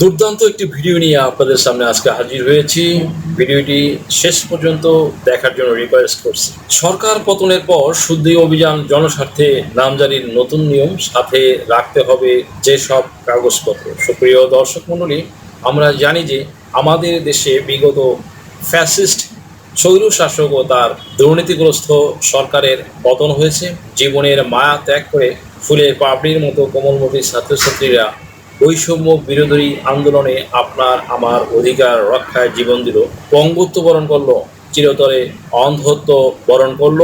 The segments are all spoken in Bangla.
দুর্দান্ত একটি ভিডিও নিয়ে আপনাদের সামনে আজকে হাজির হয়েছি। ভিডিওটি শেষ পর্যন্ত দেখার জন্য রিকোয়েস্ট করছি। সরকার পতনের পর শুদ্ধি অভিযান জনস্বার্থে নামজারির নতুন নিয়ম সাথে রাখতে হবে যেসব কাগজপত্র। সুপ্রিয় দর্শক মণ্ডলী, আমরা জানি যে আমাদের দেশে বিগত ফ্যাসিস্ট স্বৈর শাসক ও তার দুর্নীতিগ্রস্ত সরকারের পতন হয়েছে। জীবনের মায়া ত্যাগ করে ফুলের পাপড়ির মতো কোমলমতি ছাত্রছাত্রীরা বৈষম্য বিরোধী আন্দোলনে আপনার আমার অধিকার রক্ষায় জীবন দিল। পঙ্গুত্ব বরণ করল, চিরতরে অন্ধত্ব বরণ করল,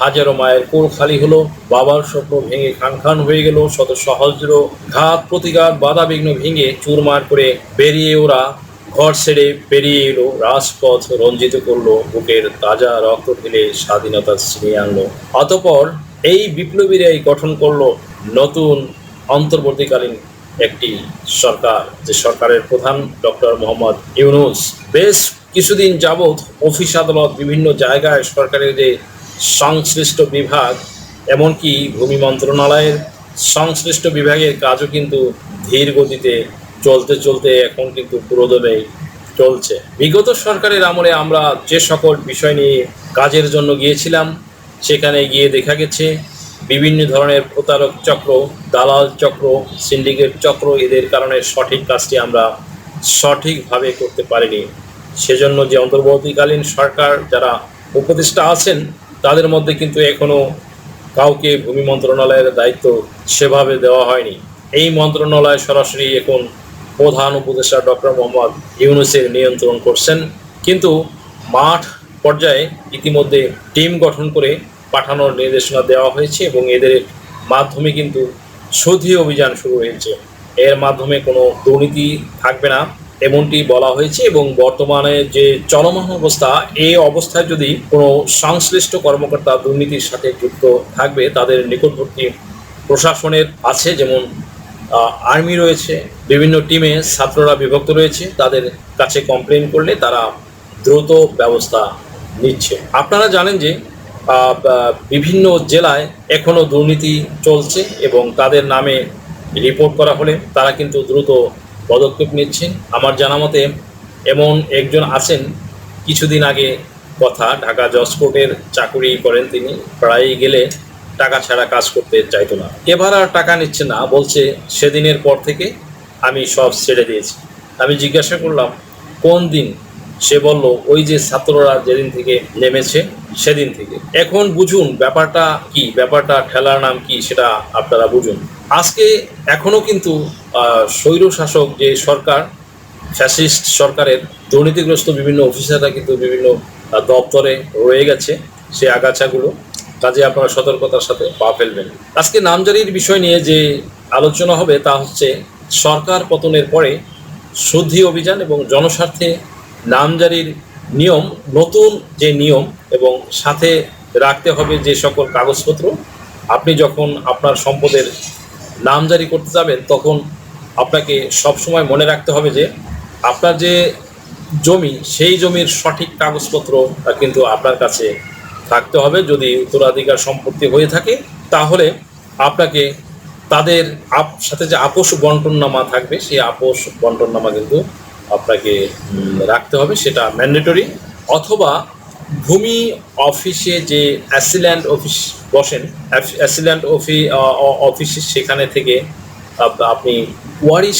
হাজারো মায়ের কোল খালি হলো, বাবার স্বপ্ন ভেঙে খান খান হয়ে গেল, শত সহস্র ঘাত প্রতিঘাত, বাধা বিঘ্ন ভেঙে চুরমার করে বেরিয়ে ওরা ঘর ছেড়ে পেরিয়ে এলো, রাজপথ রঞ্জিত করল, বুকের তাজা রক্ত ঢেলে স্বাধীনতা ছিনিয়ে আনলো। অতপর এই বিপ্লবীরাই গঠন করল নতুন অন্তর্বর্তীকালীন একটি সরকার, যে সরকারের প্রধান ডক্টর মোহাম্মদ ইউনুস। বেশ কিছুদিন যাবৎ অফিস আদালত বিভিন্ন জায়গায় সরকারের যে সংশ্লিষ্ট বিভাগ, এমনকি ভূমি মন্ত্রণালয়ের সংশ্লিষ্ট বিভাগের কাজও কিন্তু ধীর গতিতে চলতে চলতে এখন কিন্তু পুরোদমে চলছে। বিগত সরকারের আমলে আমরা যে সকল বিষয় নিয়ে কাজের জন্য গিয়েছিলাম, সেখানে গিয়ে দেখা গেছে বিভিন্ন ধরনের প্রতারক চক্র, দালাল চক্র, সিন্ডিকেট চক্র, এদের কারণে সঠিক কাজটি আমরা সঠিকভাবে করতে পারিনি। সেজন্য যে অন্তর্বর্তীকালীন সরকার যারা উপদেষ্টা আছেন, তাদের মধ্যে কিন্তু এখনও কাউকে ভূমি মন্ত্রণালয়ের দায়িত্ব সেভাবে দেওয়া হয়নি। এই মন্ত্রণালয় সরাসরি এখন প্রধান উপদেষ্টা ডক্টর মোহাম্মদ ইউনুসের নিয়ন্ত্রণ করছেন। কিন্তু মাঠ পর্যায়ে ইতিমধ্যে টিম গঠন করে পাঠানোর নির্দেশনা দেওয়া হয়েছে এবং এদের মাধ্যমে কিন্তু শোধি অভিযান শুরু হয়েছে। এর মাধ্যমে কোনো দুর্নীতি থাকবে না, এমনটি বলা হয়েছে এবং বর্তমানে যে চলমান অবস্থা, এই অবস্থায় যদি কোনো সংশ্লিষ্ট কর্মকর্তা দুর্নীতির সাথে যুক্ত থাকবে, তাদের নিকটবর্তী প্রশাসনের আছে, যেমন আর্মি রয়েছে, বিভিন্ন টিমে ছাত্ররা বিভক্ত রয়েছে, তাদের কাছে কমপ্লেন করলে তারা দ্রুত ব্যবস্থা নিচ্ছে। আপনারা জানেন যে বিভিন্ন জেলায় এখনও দুর্নীতি চলছে এবং তাদের নামে রিপোর্ট করা হলে তারা কিন্তু দ্রুত পদক্ষেপ নিচ্ছেন। আমার জানা মতে এমন একজন আছেন, কিছুদিন আগে কথা ঢাকা জজ কোর্টের চাকুরি করেন তিনি, প্রায়ই গেলে টাকা ছাড়া কাজ করতে চাইতো না। এবার আর টাকা নিচ্ছে না, বলছে সেদিনের পর থেকে আমি সব ছেড়ে দিয়েছি। আমি জিজ্ঞাসা করলাম, কোন দিন সে বলল, ওই যে ছাত্ররা যেদিন থেকে নেমেছে, সেদিন থেকে। এখন বুঝুন, ব্যাপারটা কি? ব্যাপারটা ঠেলার নাম কি সেটা আপনারা বুঝুন। আজকে এখনও কিন্তু স্বৈর শাসক যে সরকার, ফ্যাসিস্ট সরকারের, দুর্নীতিগ্রস্ত বিভিন্ন অফিসাররা কিন্তু বিভিন্ন দপ্তরে রয়ে গেছে সেই আগাছাগুলো। কাজে আপনারা সতর্কতার সাথে পা ফেলবেন। আজকে নামজারির বিষয় নিয়ে যে আলোচনা হবে তা হচ্ছে, সরকার পতনের পরে শুদ্ধি অভিযান এবং জনস্বার্থে নামজারির নিয়ম, নতুন যে নিয়ম এবং সাথে রাখতে হবে যে সকল কাগজপত্র, আপনি যখন আপনার সম্পদের নামজারি করতে যাবেন, তখন আপনাকে সবসময় মনে রাখতে হবে যে আপনার যে জমি, সেই জমির সঠিক কাগজপত্র কিন্তু আপনার কাছে থাকতে হবে। যদি উত্তরাধিকার সম্পত্তি হয়ে থাকে, তাহলে আপনাকে তাদের আপ, সাথে যে আপোষ বন্টননামা থাকবে, সেই আপোষ বন্টননামা কিন্তু আপনাকে রাখতে হবে, সেটা ম্যান্ডেটরি অথবা ভূমি অফিসে যে অ্যাসিল্যান্ড অফিস বসেন অ্যাসিল্যান্ড অফি অফিস সেখানে থেকে আপনি ওয়ারিশ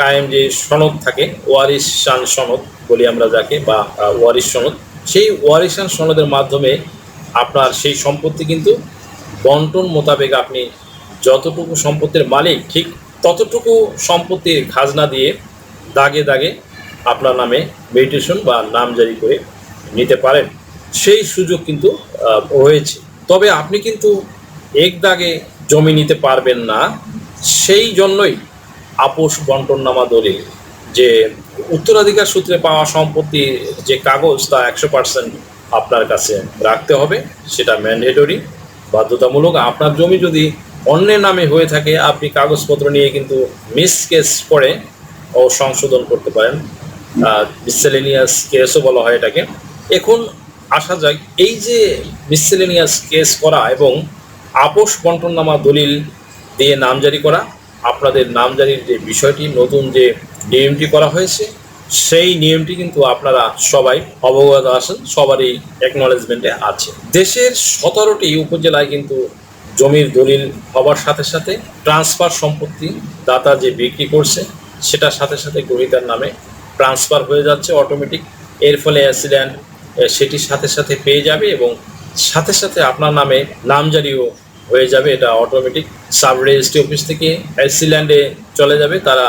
কায়েম যে সনদ থাকে ওয়ারিশ শান সনদ বলি আমরা যাকে, বা ওয়ারিশ সনদ, সেই ওয়ারিশান সনদের মাধ্যমে আপনার সেই সম্পত্তি কিন্তু বন্টন মোতাবেক আপনি যতটুকু সম্পত্তির মালিক, ঠিক ততটুকু সম্পত্তির খাজনা দিয়ে দাগে দাগে আপনার নামে মেডিটেশন বা নাম জারি করে নিতে পারেন। সেই সুযোগ কিন্তু রয়েছে। তবে আপনি কিন্তু এক দাগে জমি নিতে পারবেন না। সেই জন্যই আপোষ বন্টননামা দলিল যে উত্তরাধিকার সূত্রে পাওয়া সম্পত্তির যে কাগজ, তা একশো পার্সেন্ট আপনার কাছে রাখতে হবে। সেটা ম্যান্ডেটরি বাধ্যতামূলক। আপনার জমি যদি অন্যের নামে হয়ে থাকে, আপনি কাগজপত্র নিয়ে কিন্তু মিস কেস করে ও সংশোধন করতে পারেন। মিসেলেনিয়াস কেসও বলা হয় এটাকে। এখন আসা যাক, এই যে মিসেলেনিয়াস কেস করা এবং আপোষ বন্টননামা দলিল দিয়ে নামজারি করা, আপনাদের নামজারির যে বিষয়টি, নতুন যে নিয়মটি করা হয়েছে, সেই নিয়মটি কিন্তু আপনারা সবাই অবগত আছেন, সবারই একনলেজমেন্টে আছে। দেশের সতেরোটি উপজেলায় কিন্তু জমির দলিল হবার সাথে সাথে ট্রান্সফার সম্পত্তি দাতা যে বিক্রি করছে, সেটার সাথে সাথে গ্রহীতার নামে ট্রান্সফার হয়ে যাচ্ছে অটোমেটিক এর ফলে অ্যাক্সিডেন্ট সেটির সাথে সাথে পেয়ে যাবে এবং সাথে সাথে আপনার নামে নামজারিও হয়ে যাবে। এটা অটোমেটিক সাব রেজিস্ট্রি অফিস থেকে অ্যাক্সিল্যান্ডে চলে যাবে। তারা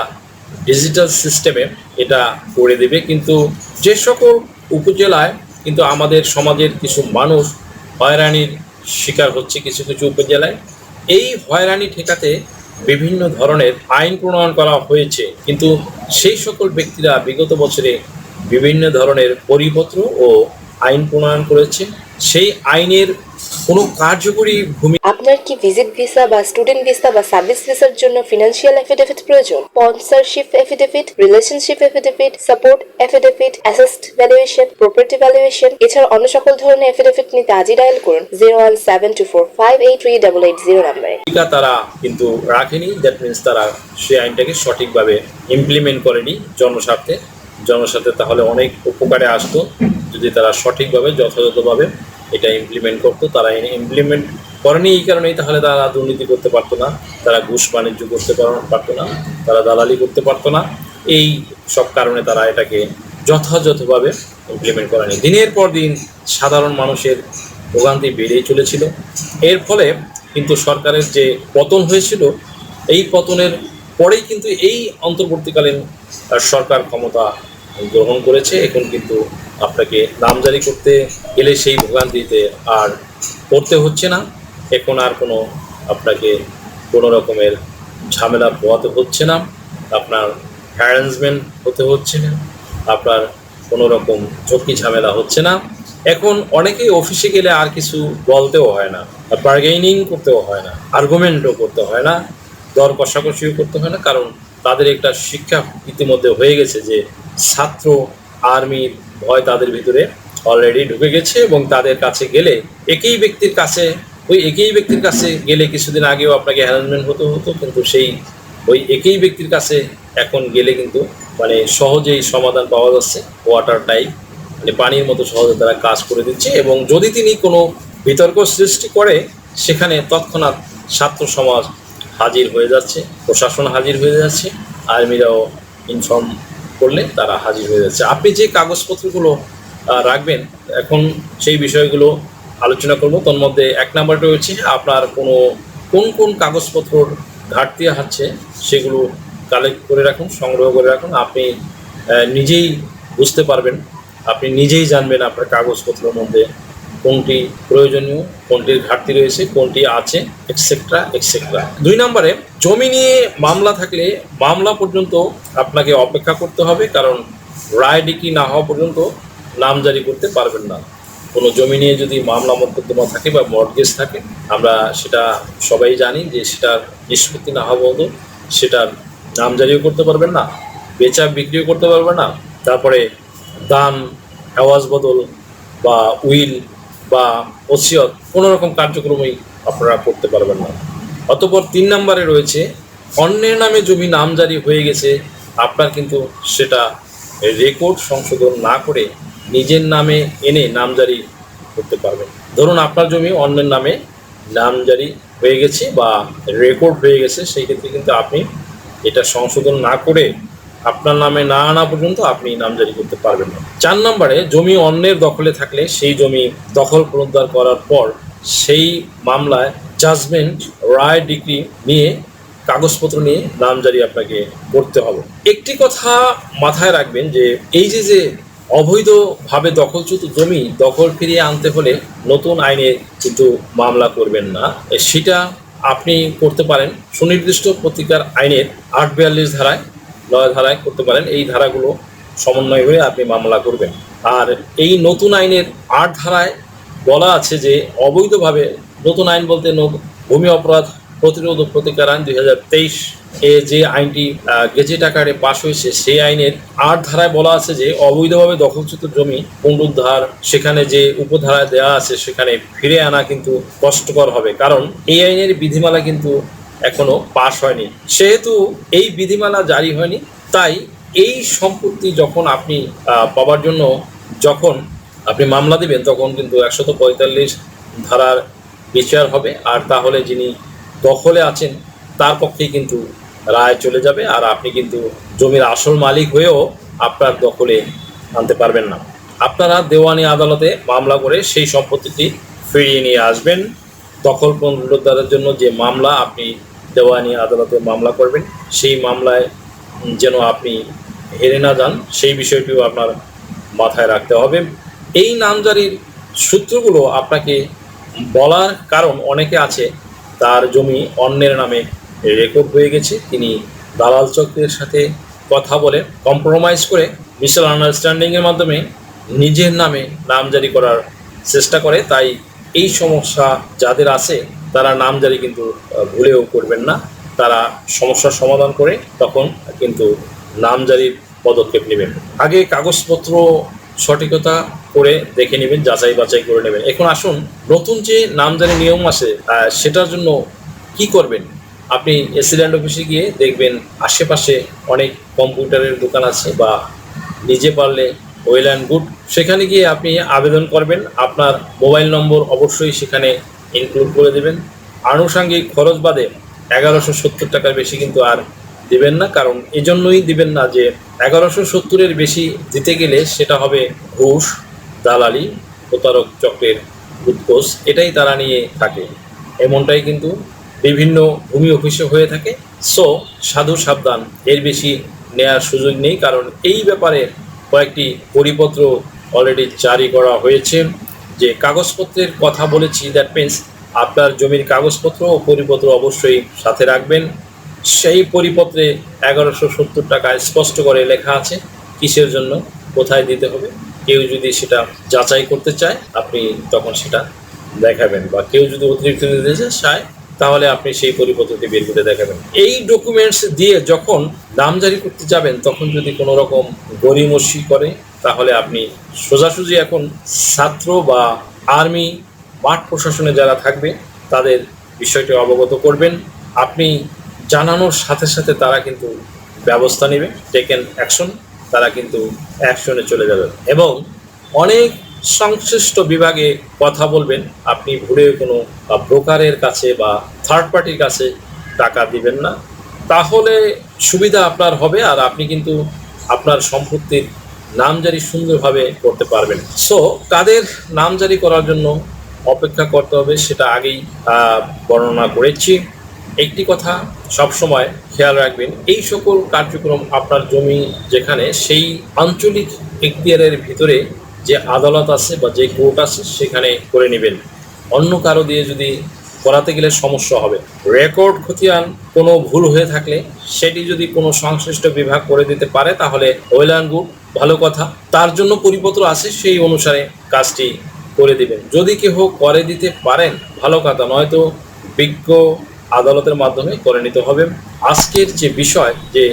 ডিজিটাল সিস্টেমে এটা করে দেবে। কিন্তু যে সকল উপজেলায় কিন্তু আমাদের সমাজের কিছু মানুষ হয়রানির শিকার হচ্ছে কিছু কিছু উপজেলায়। এই হয়রানি ঠেকাতে বিভিন্ন ধরনের আইন প্রণয়ন করা হয়েছে। কিন্তু সেই সকল ব্যক্তিরা বিগত বছরে বিভিন্ন ধরনের পরিপত্র ও আইন প্রণয়ন করেছে। সেই আইনের কোনো কার্যকরী ভূমিকা আপনার কি ভিজিট ভিসা বা স্টুডেন্ট ভিসা বা সার্ভিস ভিসার জন্য ফিনান্সিয়াল এফিডেভিট প্রয়োজন? Sponsorship affidavit relationship affidavit support affidavit asset valuation property valuation এছাড়া অন্য সকল ধরনের এফিডেভিট নিতে আজই ডায়াল করুন zero one seven two four five eight three double eight zero নাম্বারে টিকা তারা কিন্তু রাখেনি দ্যাট মিনস তারা সেই আইনটাকে সঠিকভাবে ইমপ্লিমেন্ট করেনি জনস্বার্থে। জনস্বার্থে তাহলে অনেক উপকারে আসতো, যদি তারা সঠিকভাবে, যথাযথভাবে এটা ইমপ্লিমেন্ট করতো, তারা ইমপ্লিমেন্ট করেনি এই কারণেই তাহলে তারা দুর্নীতি করতে পারতো না, তারা ঘুষ বাণিজ্য করতে পারতো না, তারা দালালি করতে পারতো না, এই সব কারণে তারা এটাকে যথাযথভাবে ইমপ্লিমেন্ট করেনি। দিনের পর দিন সাধারণ মানুষের ভোগান্তি বেড়েই চলেছিল। এর ফলে কিন্তু সরকারের যে পতন হয়েছিল, এই পতনের পরেই কিন্তু এই অন্তর্বর্তীকালীন সরকার ক্ষমতা গ্রহণ করেছে। এখন কিন্তু আপনাকে নামজারি করতে গেলে সেই ভোগান্তিতে আর পড়তে হচ্ছে না। এখন আর কোনো আপনাকে কোনো রকমের ঝামেলা পোয়াতে হচ্ছে না। আপনার হ্যারাসমেন্ট হতে হচ্ছে না। আপনার কোনো রকম ঝক্কি ঝামেলা হচ্ছে না। এখন অনেকেই অফিসে গেলে আর কিছু বলতেও হয় না বার্গেনিং করতেও হয় না আর্গুমেন্টও করতে হয় না, দর কষাকষিও করতে হয় না, কারণ তাদের একটা শিক্ষা ইতিমধ্যে হয়ে গেছে যে ছাত্র আর্মির ভয় তাদের ভিতরে অলরেডি ঢুকে গেছে এবং তাদের কাছে গেলে একই ব্যক্তির কাছে ওই একই ব্যক্তির কাছে গেলে কিছুদিন আগেও আপনাকে হ্যারাসমেন্ট হতে, হতো, কিন্তু সেই ওই একই ব্যক্তির কাছে এখন গেলে কিন্তু মানে সহজেই সমাধান পাওয়া যাচ্ছে। ওয়াটার টাইপ মানে পানির মতো সহজে তারা কাজ করে দিচ্ছে এবং যদি তিনি কোনো বিতর্ক সৃষ্টি করে, সেখানে তৎক্ষণাৎ ছাত্র সমাজ হাজির হয়ে যাচ্ছে, প্রশাসন হাজির হয়ে যাচ্ছে, আর্মিরাও ইনফর্ম করলে তারা হাজির হয়ে যাচ্ছে। আপনি যে কাগজপত্রগুলো রাখবেন, এখন সেই বিষয়গুলো আলোচনা করব। তোর মধ্যে এক নাম্বারটা হচ্ছে আপনার কোনো, কোন কোন কাগজপত্রর ঘাটতি আছে সেগুলো কালেক্ট করে রাখুন, সংগ্রহ করে রাখুন। আপনি নিজেই বুঝতে পারবেন, আপনি নিজেই জানবেন আপনার কাগজপত্রের মধ্যে কোনটি প্রয়োজনীয়, কোনটির ঘাটতি রয়েছে, কোনটি আছে এক্সেট্রা এক্সেট্রা দুই নম্বরে, জমি নিয়ে মামলা থাকলে মামলা পর্যন্ত আপনাকে অপেক্ষা করতে হবে, কারণ রায় ডিগ্রি না হওয়া পর্যন্ত নামজারি করতে পারবেন না। কোনো জমি নিয়ে যদি মামলা মোকদ্দমা থাকে বা মর্গেজ থাকে, আমরা সেটা সবাই জানি যে সেটার নিষ্পত্তি না হওয়া পর্যন্ত সেটার নামজারিও করতে পারবেন না, বেচা বিক্রিও করতে পারবেন না। তারপরে দান আওয়াজ বদল বা উইল বা ওসিয়ত কোনো রকম কার্যক্রমই আপনারা করতে পারবেন না। অতপর তিন নম্বরে রয়েছে, অন্যের নামে জমি নামজারি হয়ে গেছে, আপনার কিন্তু সেটা রেকর্ড সংশোধন না করে নিজের নামে এনে নামজারি করতে পারবেন। ধরুন আপনার জমি অন্যের নামে নামজারি হয়ে গেছে বা রেকর্ড হয়ে গেছে, সেই ক্ষেত্রে কিন্তু আপনি এটা সংশোধন না করে আপনার নামে না আনা পর্যন্ত আপনি নামজারি করতে পারবেন না। চার নম্বরে, জমি অন্যের দখলে থাকলে সেই জমি দখল পুনরুদ্ধার করার পর সেই মামলায় জাজমেন্ট রায় ডিগ্রি নিয়ে কাগজপত্র নিয়ে নামজারি আপনাকে করতে হবে। একটি কথা মাথায় রাখবেন যে, এই যে যে অবৈধভাবে দখলচ্যুত জমি দখল ফিরিয়ে আনতে হলে নতুন আইনে কিন্তু মামলা করবেন না। সেটা আপনি করতে পারেন। সুনির্দিষ্ট প্রতিকার আইনের আট বিয়াল্লিশ ধারায়, নয় ধারায় করতে পারেন। এই ধারাগুলো সমন্বয় হয়ে আপনি মামলা করবেন। আর এই নতুন আইনের আট ধারায় বলা আছে যে, অবৈধভাবে নতুন আইন বলতে ভূমি অপরাধ প্রতিরোধ ও প্রতিকার আইন দুই হাজার তেইশ এ যে আইনটি গেজেট আকারে পাশ হয়েছে, সেই আইনের আট ধারায় বলা আছে যে অবৈধভাবে দখলচ্যুত জমি, পুনরুদ্ধার, সেখানে যে উপধারায় দেওয়া আছে, সেখানে ফিরে আনা কিন্তু কষ্টকর হবে। কারণ এই আইনের বিধিমালা কিন্তু এখনও পাশ হয়নি। সেহেতু এই বিধিমালা জারি হয়নি। তাই এই সম্পত্তি যখন আপনি পাওয়ার জন্য যখন আপনি মামলা দিবেন, তখন কিন্তু একশত পঁয়তাল্লিশ ধারার বিচার হবে। আর তাহলে যিনি দখলে আছেন তার পক্ষেই কিন্তু রায় চলে যাবে আর আপনি কিন্তু জমির আসল মালিক হয়েও আপনার দখলে আনতে পারবেন না। আপনারা দেওয়ানি আদালতে মামলা করে সেই সম্পত্তিটি ফিরিয়ে নিয়ে আসবেন। দখল পুনরুদ্ধারের জন্য যে মামলা আপনি দেওয়ানি আদালতে মামলা করবেন, সেই মামলায় যেন আপনি হেরে না যান, সেই বিষয়টিও আপনার মাথায় রাখতে হবে। এই নামজারির সূত্রগুলো আপনাকে বলার কারণ অনেকে আছে, তার জমি অন্যের নামে রেকর্ড হয়ে গেছে। তিনি দালাল চক্রের সাথে কথা বলে কম্প্রোমাইজ করে মিসাল আন্ডারস্ট্যান্ডিংয়ের মাধ্যমে নিজের নামে নাম জারি করার চেষ্টা করে। তাই এই সমস্যা যাদের আছে, তারা নাম জারি কিন্তু ভুলেও করবেন না। তারা সমস্যার সমাধান করে তখন কিন্তু নাম জারির পদক্ষেপ নেবেন। আগে কাগজপত্র সঠিকতা করে দেখে নেবেন, যাচাই বাছাই করে নেবেন। এখন আসুন, নতুন যে নামজারি নিয়ম আছে সেটার জন্য কি করবেন? আপনি এসিল্যান্ড অফিসে গিয়ে দেখবেন আশেপাশে অনেক কম্পিউটারের দোকান আছে বা নিজে পারলে ওয়েল অ্যান্ড গুড সেখানে গিয়ে আপনি আবেদন করবেন। আপনার মোবাইল নম্বর অবশ্যই সেখানে ইনক্লুড করে দেবেন। আনুষাঙ্গিক খরচ বাদে এগারোশো সত্তর টাকার বেশি কিন্তু আর দিবেন না। কারণ এজন্যই দিবেন না যে এগারোশো সত্তরের বেশি দিতে গেলে সেটা হবে ঘুষ, দালালি, প্রতারক চক্রের উৎকোষ। এটাই তারা নিয়ে থাকে। এমনটাই কিন্তু বিভিন্ন ভূমি অফিসে হয়ে থাকে। সো সাধু সাবধান, এর বেশি নেয়ার সুযোগ নেই, কারণ এই ব্যাপারে কয়েকটি পরিপত্র অলরেডি জারি করা হয়েছে। যে কাগজপত্রের কথা বলেছি দ্যাট মিন্স আপনার জমির কাগজপত্র ও পরিপত্র অবশ্যই সাথে রাখবেন। সেই পরিপত্রে এগারোশো সত্তর টাকা স্পষ্ট করে লেখা আছে, কিসের জন্য, কোথায় দিতে হবে। কেউ যদি সেটা যাচাই করতে চায়, আপনি তখন সেটা দেখাবেন। বা কেউ যদি অতিরিক্ত দিতে চায় তাহলে আপনি সেই পরিপত্রটি বের করে দেখাবেন। এই ডকুমেন্টস দিয়ে যখন নামজারি করতে যাবেন, তখন যদি কোনো রকম গরিমসি করে, তাহলে আপনি সোজাসুজি এখন ছাত্র বা আর্মি, মাঠ প্রশাসনে যারা থাকবে, তাদের বিষয়টি অবগত করবেন। আপনি জানানোর সাথে সাথে তারা কিন্তু ব্যবস্থা নেবে টেকেন অ্যাকশন তারা কিন্তু অ্যাকশনে চলে যাবে। এবং অনেক সংশ্লিষ্ট বিভাগে কথা বলবেন। আপনি ভুলে কোনো ব্রোকারের কাছে বা থার্ড পার্টির কাছে টাকা দিবেন না। তাহলে সুবিধা আপনার হবে আর আপনি কিন্তু আপনার সম্পত্তির নামজারি সুন্দরভাবে করতে পারবেন। সো কাদের নামজারি করার জন্য অপেক্ষা করতে হবে সেটা আগেই বর্ণনা করেছি। একটি কথা সবসময় খেয়াল রাখবেন, এই সকল কার্যক্রম আপনার জমি যেখানে সেই আঞ্চলিক এখতিয়ারের ভিতরে যে আদালত আছে বা যে কোর্ট আছে, সেখানে করে নেবেন। অন্য কারও দিয়ে যদি করাতে গেলে সমস্যা হবে। রেকর্ড খতিয়ান কোনো ভুল হয়ে থাকলে সেটি যদি কোনো সংশ্লিষ্ট বিভাগ করে দিতে পারে, তাহলে ওয়েল অ্যান্ড গুড, ভালো কথা। তার জন্য পরিপত্র আছে, সেই অনুসারে কাজটি করে দিবেন। যদি কেহ করে দিতে পারেন, ভালো কথা। নয়তো বিজ্ঞ আদালতের মাধ্যমে করে নিতে হবে। আজকের যে বিষয়, যে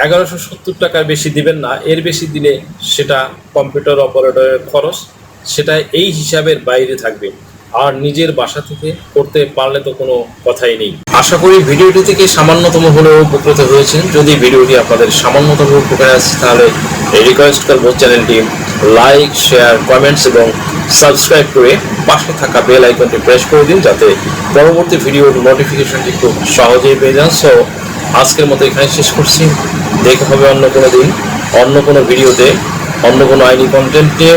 এগারোশো সত্তর টাকার বেশি দিবেন না, এর বেশি দিলে সেটা কম্পিউটার অপারেটরের খরচ, সেটা এই হিসাবের বাইরে থাকবে। আর নিজের বাসা থেকে করতে পারলে তো কোনো কথাই নেই। আশা করি ভিডিওটি থেকে সামান্যতম হলেও উপকৃত হয়েছেন। যদি ভিডিওটি আপনাদের সামান্যতম উপকারে আসছে তাহলে রিকোয়েস্ট করব চ্যানেলটি লাইক শেয়ার কমেন্টস এবং সাবস্ক্রাইব করে পাশে থাকা বেল আইকনটি প্রেস করে দিন, যাতে পরবর্তী ভিডিওর নোটিফিকেশনটি খুব সহজেই পেয়ে যান। সো আজকের মতো এখানে শেষ করছি। দেখা হবে অন্য কোনো দিন, অন্য কোনো ভিডিওতে, অন্য কোনো আইনি কন্টেন্ট নিয়ে।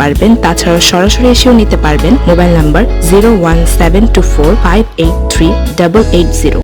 পারবেন। তাছাড়া সরাসরি এসেও নিতে পারবেন। Mobile number zero one seven two four five eight three double eight zero.